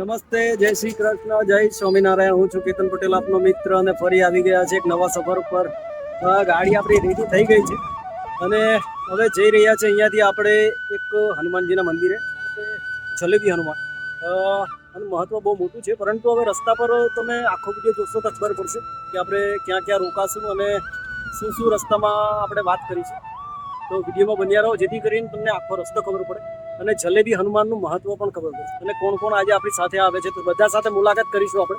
નમસ્તે, જય શ્રી કૃષ્ણ, જય સ્વામિનારાયણ. હું છું કેતન પટેલ, આપનો મિત્ર અને ફરી આવી ગયા છે એક નવા સફર ઉપર. ગાડી આપણી રેડી થઈ ગઈ છે. અને હવે જઈ રહ્યા છે અહીંયાથી આપણે એક હનુમાનજીના મંદિરે જલેબી હનુમાન. અને મહત્ત્વ બહુ મોટું છે, પરંતુ હવે રસ્તા પર તમે આખો વીડિયો જોશો તો ખબર પડશે કે આપણે ક્યાં ક્યાં રોકાશું અને શું શું રસ્તામાં આપણે વાત કરીશું. તો વિડીયોમાં બન્યા રહો, જેથી કરીને તમને આખો રસ્તો ખબર પડે. અને જલેબી હનુમાનનું મહત્વ પણ ખબર પડશે અને કોણ કોણ આજે આપણી સાથે આવે છે તો બધા સાથે મુલાકાત કરીશું આપણે.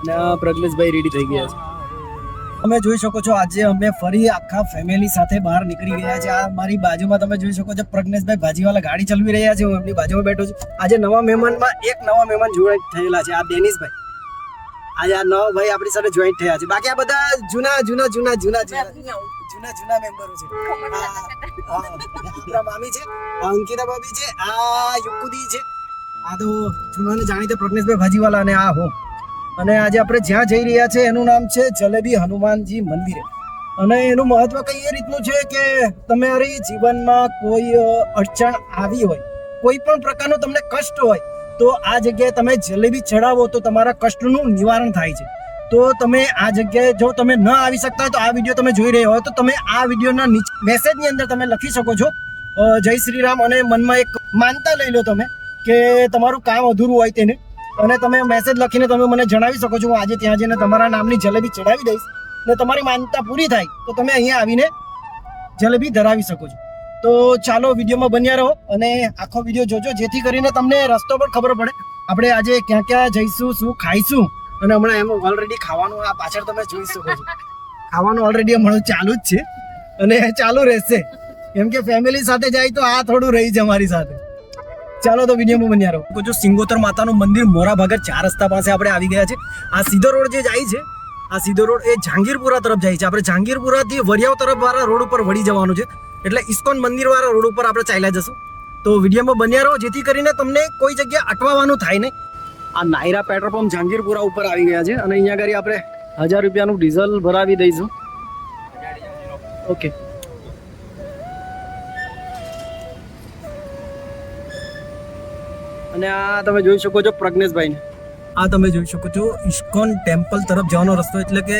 અને આ પ્રજ્ઞેશભાઈ રેડી થઈ ગયા છે. તમે જોઈ શકો છો, આજે અમે ફરી આખા ફેમિલી સાથે બહાર નીકળી ગયા છે. આ મારી બાજુમાં તમે જોઈ શકો છો, પ્રજ્ઞેશભાઈ ભાજીવાલા ગાડી ચલાવી રહ્યા છે. હું એમની બાજુમાં બેઠો છું. આજે નવા મહેમાનમાં એક નવા મહેમાન જોઈન્ટ થયેલા છે, આ ડેનિસભાઈ આજે આ નવા ભાઈ આપણી સાથે જોઈન્ટ થયા છે. બાકી આ બધા જૂના જૂના જૂના જૂના જૂના. જૂના જૂના મેમ્બરો છે. આપણા મામી છે આ અંકિતા ભાભી છે આ યુકુદી છે. આ તો જૂનાને જાણીતા પ્રજ્ઞેશભાઈ ભાજીવાલા અને આ હો. અને આજે આપણે જ્યાં જઈ રહ્યા છે એનું નામ છે જલેબી હનુમાનજી મંદિર. અને એનું મહત્વ કઈ એ રીતનું છે કે તમારી જીવનમાં કોઈ અડચણ આવી હોય કોઈ પણ પ્રકારનો તમને કષ્ટ હોય તો આ જગ્યાએ તમે જલેબી ચડાવો તો તમારા કષ્ટનું નિવારણ થાય છે. તો તમે આ જગ્યાએ જો તમે ન આવી શકતા હોય તો આ વીડિયો તમે જોઈ રહ્યા હોય, તો તમે આ વિડીયોના નીચે મેસેજની અંદર તમે લખી શકો છો. જય શ્રી રામ અને મનમાં એક માનતા લઈ લો તમે કે તમારું કામ અધૂરું હોય તેને. અને તમે મેસેજ લખીને તમે મને જણાવી શકો છો, હું આજે ત્યાં જઈને તમારા નામની જલેબી ચડાવી દઈશ. ને તમારી માનતા પૂરી થાય, તો તમે અહીંયા આવીને જલેબી ધરાવી શકો છો. તો ચાલો વિડીયોમાં બન્યા રહો અને આખો વીડિયો જોજો, જેથી કરીને તમને રસ્તો પણ ખબર પડે. આપણે આજે ક્યાં ક્યાં જઈશું, શું ખાઈશું અને હમણાં એમ ઓલરેડી ખાવાનું આ પાછળ તમે જોઈ શકો છો. ખાવાનું ઓલરેડી હમણાં ચાલુ જ છે. અને ચાલુ રહેશે. કેમ કે ફેમિલી સાથે જાય તો આ થોડું રહી છે અમારી સાથે. ચાલો તો વિડીયોમાં બન્યા રહો. જો સિંગોતર માતાનું મંદિર મોરા ભાગર ચાર રસ્તા પાસે આપણે આવી ગયા છે. આ સીધો રોડ જે જાય છે, આ સીધો રોડ એ જહાંગીરપુરા તરફ જાય છે. આપણે જહાંગીરપુરાથી વરિયાવ તરફ વાળા રોડ ઉપર વળી જવાનું છે. એટલે ઇસ્કોન મંદિર વાળા રોડ ઉપર આપણે ચાલ્યા જશું. તો વિડીયોમાં બન્યા રહો, જેથી કરીને તમને કોઈ જગ્યા અટવાવાનું થાય નહીં. આ નાયરા પેટ્રોલ પંપ જહાંગીરપુરા ઉપર આવી ગયા છે અને અહીંયા આગળ આપણે હજાર રૂપિયાનું ડીઝલ ભરાવી દઈશું. ઓકે અને આ તમે જોઈ શકો છો પ્રજ્ઞેશભાઈને. આ તમે જોઈ શકો છો ઇસ્કોન ટેમ્પલ તરફ જવાનો રસ્તો એટલે કે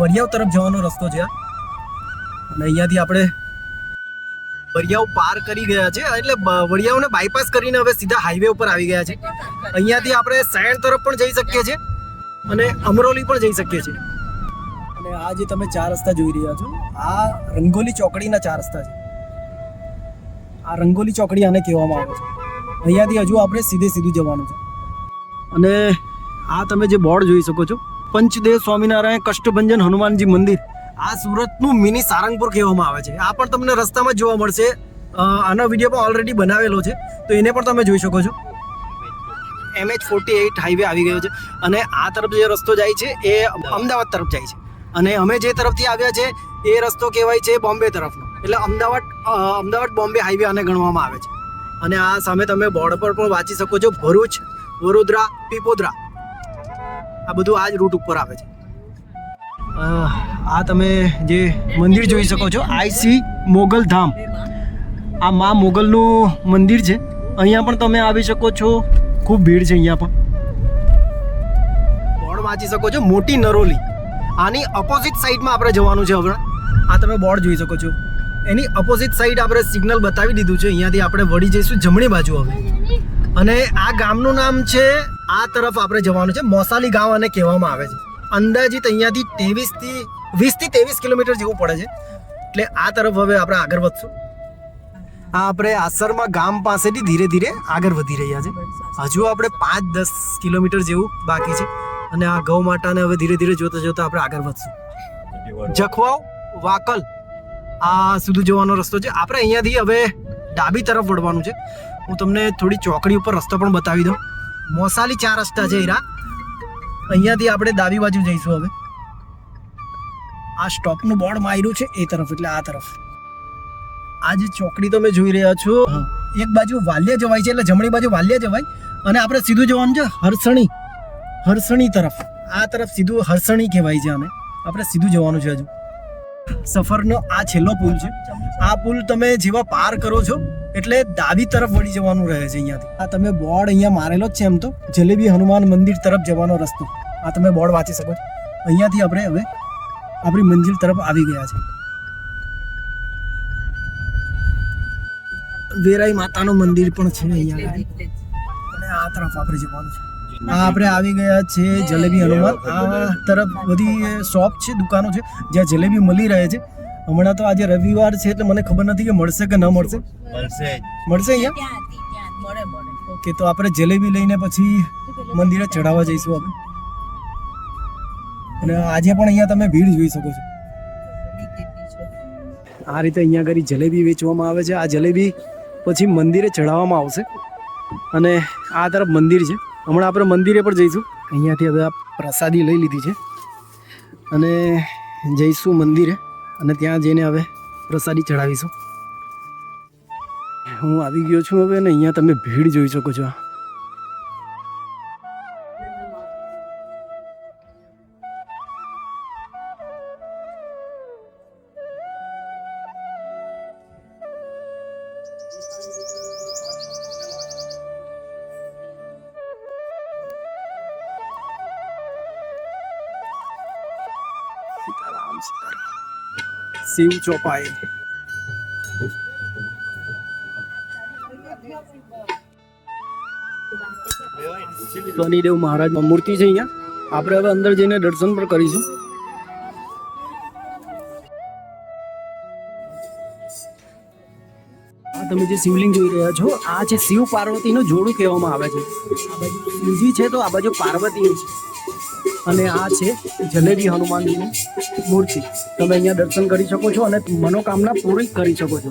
વરિયાવ તરફ જવાનો રસ્તો છે અને અહીંયાથી આપણે વરિયાવ પાર કરી ગયા છે. એટલે વરિયાવને બાયપાસ કરીને હવે સીધા હાઈવે ઉપર આવી ગયા છે. અહીંયાથી આપણે સાયણ તરફ પણ જઈ શકીએ છીએ અને અમરોલી પણ જઈ શકીએ છીએ. અને આ જે તમે ચાર રસ્તા જોઈ રહ્યા છો આ રંગોલી ચોકડીના ચાર રસ્તા છે. આ રંગોલી ચોકડી આને કહેવામાં આવે છે. અહીંયાથી હજુ આપણે સીધે સીધું જવાનું છે. અને આ તમે જે બોર્ડ જોઈ શકો છો પંચદેવ સ્વામિનારાયણ કષ્ટભંજન હનુમાનજી મંદિર આ સુરતનું મિની સારંગપુર કહેવામાં આવે છે. આ પણ તમને રસ્તામાં જોવા મળશે. આનો વીડિયો પણ ઓલરેડી બનાવેલો છે. તો એને પણ તમે જોઈ શકો છો. એમએચ ફોર્ટી એઇટ હાઈવે આવી ગયો છે. અને આ તરફ જે રસ્તો જાય છે, એ અમદાવાદ તરફ જાય છે. અને અમે જે તરફથી આવ્યા છે, એ રસ્તો કહેવાય છે બોમ્બે તરફનો. એટલે અમદાવાદ અમદાવાદ બોમ્બે હાઈવે આને ગણવામાં આવે છે. અને આ સામે તમે બોર્ડ પર પણ વાંચી શકો છો, ભરૂચ, વડોદરા, પીપોદરા. આ બધું આ જ રૂટ ઉપર આવે છે. આ તમે જે મંદિર જોઈ શકો છો આઈસી મોગલ ધામ. આ મા મોગલનું મંદિર છે. અહીંયા પણ તમે આવી શકો છો. ખૂબ ભીડ છે અહીંયા પણ. બોર્ડ વાંચી શકો છો, મોટી નરોલી. આની અપોઝિટ સાઈડમાં આપણે જવાનું છે હમણાં. આ તમે બોર્ડ જોઈ શકો છો. એની અપોઝિટ સાઈડ આપણે સિગ્નલ બતાવી દીધું છે. અહીંયાથી આપણે વળી જઈશું જમણી બાજુ હવે. અને આ ગામનું નામ છે, આ તરફ આપણે જવાનું છે. મોસાલી ગામ અને કહેવામાં આવે છે. અંદાજિત અહીંયાથી ત્રેવીસથી વીસથી વીસ ત્રેવીસ કિલોમીટર જેવું પડે છે. એટલે આ તરફ હવે આપણે આગળ વધશું. આ આપણે આસરમાં ગામ પાસેથી ધીરે ધીરે આગળ વધી રહ્યા છે. હજુ આપણે પાંચ દસ કિલોમીટર જેવું બાકી છે અને આ ગૌ માતાને હવે ધીરે ધીરે જોતા જોતા આપણે આગળ વધશું. જખવાવ વાકલ, આ સુધી જવાનો રસ્તો છે. આપણે અહીંયાથી હવે ડાબી તરફ વળવાનું છે. હું તમને થોડી ચોકડી ઉપર રસ્તો પણ બતાવી દઉં. મોસાલી ચાર રસ્તા છે હીરા. અહીંયાથી આપણે ડાબી બાજુ જઈશું હવે. આ સ્ટોપનું બોર્ડ માર્યું છે એ તરફ, એટલે આ તરફ. આ જે ચોકડી તમે જોઈ રહ્યા છો. એક બાજુ વાલ્યા જવાય છે એટલે જમણી બાજુ વાલ્યા જવાય અને આપણે સીધું જવાનું છે હરસણી. હરસણી તરફ. આ તરફ સીધું હરસણી કહેવાય છે અમે આપણે સીધું જવાનું છે હજુ. સફરનો આ છેલ્લો પુલ છે. આ પુલ તમે જેવા પાર કરો છો એટલે ડાબી તરફ વળી જવાનું રહે છે અહીંયાથી. આ તમે બોર્ડ અહીંયા મારેલો જ છે એમ તો. જલેબી હનુમાન મંદિર તરફ જવાનો રસ્તો. આ તમે બોર્ડ વાંચી શકો છો. અહીંયાથી આપણે હવે આપણી મંજિલ તરફ આવી ગયા છે. વેરાઈ માતાનું મંદિર પણ છે અહીંયા. અને આ તરફ આપણે જવાનું છે. આ આપણે આવી ગયા છે જલેબી હનુમાન આ તરફ બધી શોપ છે દુકાનો છે જ્યાં જલેબી મળી રહે છે. હમણાં તો આજે રવિવાર છે એટલે મને ખબર નથી કે મળશે કે ન મળશે. મળશે મળશે અહીંયા? ઓકે તો આપણે જલેબી લઈને પછી મંદિરે ચડાવવા જઈશું આપણે અને આજે પણ અહીંયા તમે ભીડ જોઈ શકો છો. આ રીતે અહીંયા આગળ જલેબી વેચવામાં આવે છે. આ જલેબી પછી મંદિરે ચઢાવવામાં આવશે. અને આ તરફ મંદિર છે. હમણાં આપણે મંદિરે પણ જઈશું. અહીંયાથી હવે આ પ્રસાદી લઈ લીધી છે. અને જઈશું મંદિરે અને ત્યાં જઈને હવે પ્રસાદી ચઢાવીશું. હું આવી ગયો છું હવે અને અહીંયા તમે ભીડ જોઈ શકો છો. શિવ મહારાજ મૂર્તિ છે અહીંયા. આપણે હવે અંદર જઈને દર્શન પણ કરીશું. આ તમે જે શિવલિંગ જોઈ રહ્યા છો, આ છે શિવ પાર્વતીનું જોડું કહેવામાં આવે છે. આ બાજુ શિવજી છે તો આ બાજુ પાર્વતી છે. અને આ છે જલેબી હનુમાનજીની મૂર્તિ. તમે અહીંયા દર્શન કરી શકો છો અને મનોકામના પૂરી કરી શકો છો.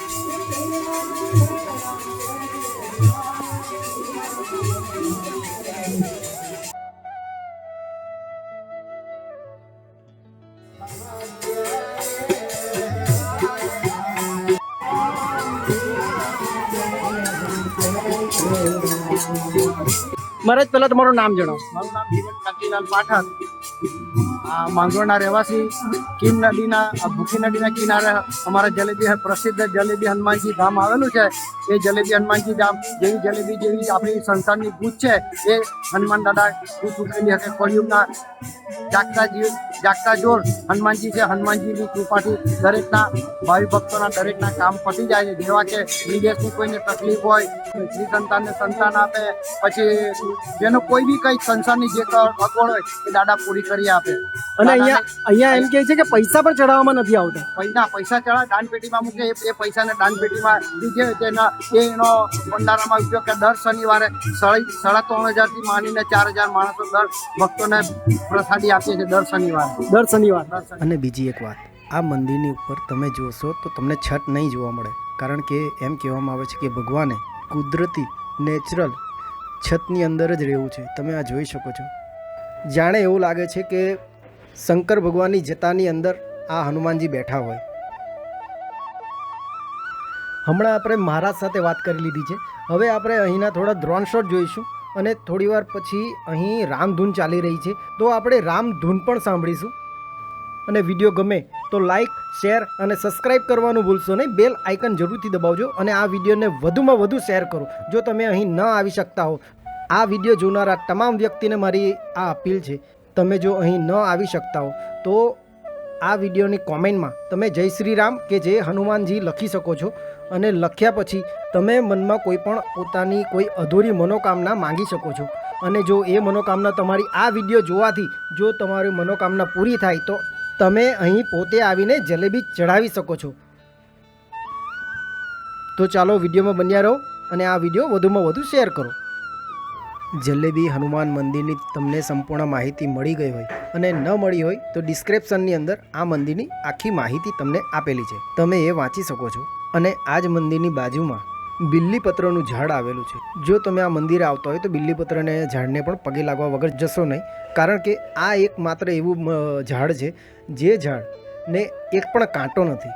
મહારાજ પહેલા તમારું નામ જણાવો. મારું નામ ધીરજ કાંતિલાલ પાઠક માંગરોળના રહેવાસી, કીમ નદીના ભૂખી નદીના કિનારે અમારા જલેબી પ્રસિદ્ધ જલેબી હનુમાનજી ધામ આવેલું છે. એ જલેબી હનુમાનજી ધામ, જેવી જલેબી જેવી આપણી સંસારની ભૂત છે, એ હનુમાન દાદા ભૂત ઉકેલી જાગતા જીવ જાગતા જોર. હનુમાનજી છે હનુમાનજીની કૃપાથી દરેકના ભાવિ ભક્તોના દરેકના કામ પતી જાય છે. જેવા કે વિદેશની કોઈને તકલીફ હોય શ્રી સંતાનને સંતાન આપે પછી જેનો કોઈ બી કંઈ સંસારની જે ક- અગવડ હોય એ દાદા પૂરી કરી આપે. અને અહીંયા અહીંયા એમ કહે છે કે પૈસા પણ ચડાવવામાં નથી આવતા. પૈસા પૈસા ચડા દાનપેટીમાં મૂકે એ- પૈસાને દાનપેટીમાં દીધે તેના એનો ભંડારામાં ઉપયોગ કરે. દર શનિવારે સાડી સાડા ત્રણ હજારથી માંડીને ચાર હજાર માણસો દર ભક્તોને પ્રસાદી આપીએ છીએ દર શનિવારે. દર શનિવાર. અને બીજી એક વાત. આ મંદિરની ઉપર તમે જોશો તો તમને છત નહીં જોવા મળે. કારણ કે એમ કહેવામાં આવે છે કે ભગવાને કુદરતી, નેચરલ છતની અંદર જ રહેવું છે. તમે આ જોઈ શકો છો. જાણે એવું લાગે છે કે શંકર ભગવાનની જતાની અંદર આ હનુમાનજી બેઠા હોય. હમણાં આપણે મહારાજ સાથે વાત કરી લીધી છે. હવે આપણે અહીંના થોડા ડ્રોન શોટ જોઈશું. અને થોડીવાર પછી અહીં રામધૂન ચાલી રહી છે. તો આપણે રામધૂન પણ સાંભળીશું. અને વીડિયો ગમે તો લાઈક શેર અને સબસ્ક્રાઇબ કરવાનું ભૂલશો નહીં. બેલ આઇકન જરૂરથી દબાવજો અને આ વિડીયોને વધુમાં વધુ શેર કરો. જો તમે અહીં ન આવી શકતા હો, આ વીડિયો જોનારા તમામ વ્યક્તિને મારી આ અપીલ છે. તમે જો અહીં ન આવી શકતા હો, તો આ વિડીયોની કોમેન્ટમાં તમે જય શ્રી રામ કે જય હનુમાનજી લખી શકો છો. અને લખ્યા પછી તમે મનમાં કોઈ પણ પોતાની કોઈ અધૂરી મનોકામના માંગી શકો છો. અને જો એ મનોકામના તમારી આ વીડિયો જોવાથી જો તમારી મનોકામના પૂરી થાય તો તમે અહીં પોતે આવીને જલેબી ચડાવી શકો છો. તો ચાલો વિડીયોમાં બન્યા રહો અને આ વીડિયો વધુમાં વધુ શેર કરો. જલેબી હનુમાન મંદિરની તમને સંપૂર્ણ માહિતી મળી ગઈ હોય અને ન મળી હોય તો ડિસ્ક્રિપ્શનની અંદર આ મંદિરની આખી માહિતી તમને આપેલી છે. તમે એ વાંચી શકો છો. અને આ જ મંદિરની બાજુમાં બિલ્લીપત્રનું ઝાડ આવેલું છે. જો તમે આ મંદિરે આવતા હોય તો બિલ્લીપત્રને ઝાડને પણ પગે લાગવા વગર જશો નહીં. કારણ કે આ એક માત્ર એવું ઝાડ છે જે ઝાડને એક પણ કાંટો નથી.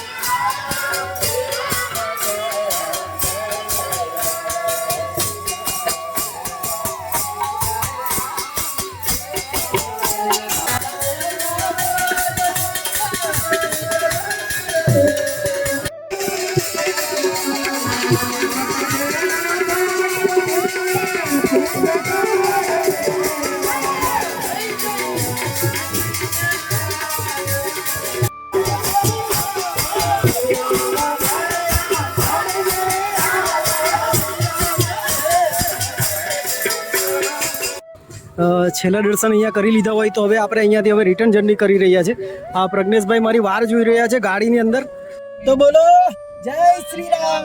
છેલ્લા દર્શન અહીંયા કરી લીધા હોય તો હવે આપણે અહીંયાથી હવે રિટર્ન જર્ની કરી રહ્યા છે. આ પ્રજ્ઞેશભાઈ મારી વાર જોઈ રહ્યા છે ગાડીની અંદર. તો બોલો, જય શ્રી રામ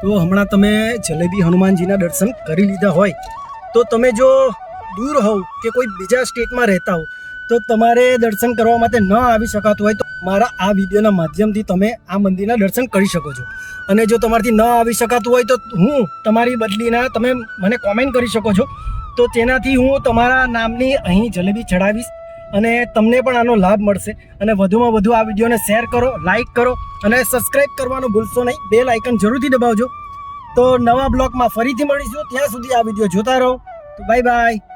તો હમણાં તમે જલેબી હનુમાનજીના દર્શન કરી લીધા હોય તો તમે જો દૂર હોવ કે કોઈ બીજા સ્ટેટમાં રહેતા હો તો તમારે દર્શન કરવા માટે ન આવી શકાતું હોય તો મારા આ વિડીયોના માધ્યમથી તમે આ મંદિરના દર્શન કરી શકો છો. અને જો તમારાથી ન આવી શકાતું હોય તો હું તમારી બદલીના તમે મને કોમેન્ટ કરી શકો છો. તો તેનાથી હું તમારા નામની અહીં જલેબી ચડાવીશ અને તમને પણ આનો લાભ મળશે. અને વધુમાં વધુ આ વિડીયોને શેર કરો લાઇક કરો અને સબસ્ક્રાઈબ કરવાનું ભૂલશો નહીં. બે લાઇકન જરૂરથી દબાવજો. તો નવા બ્લોગમાં ફરીથી મળીશું. ત્યાં સુધી આ વીડિયો જોતા રહો. તો બાય બાય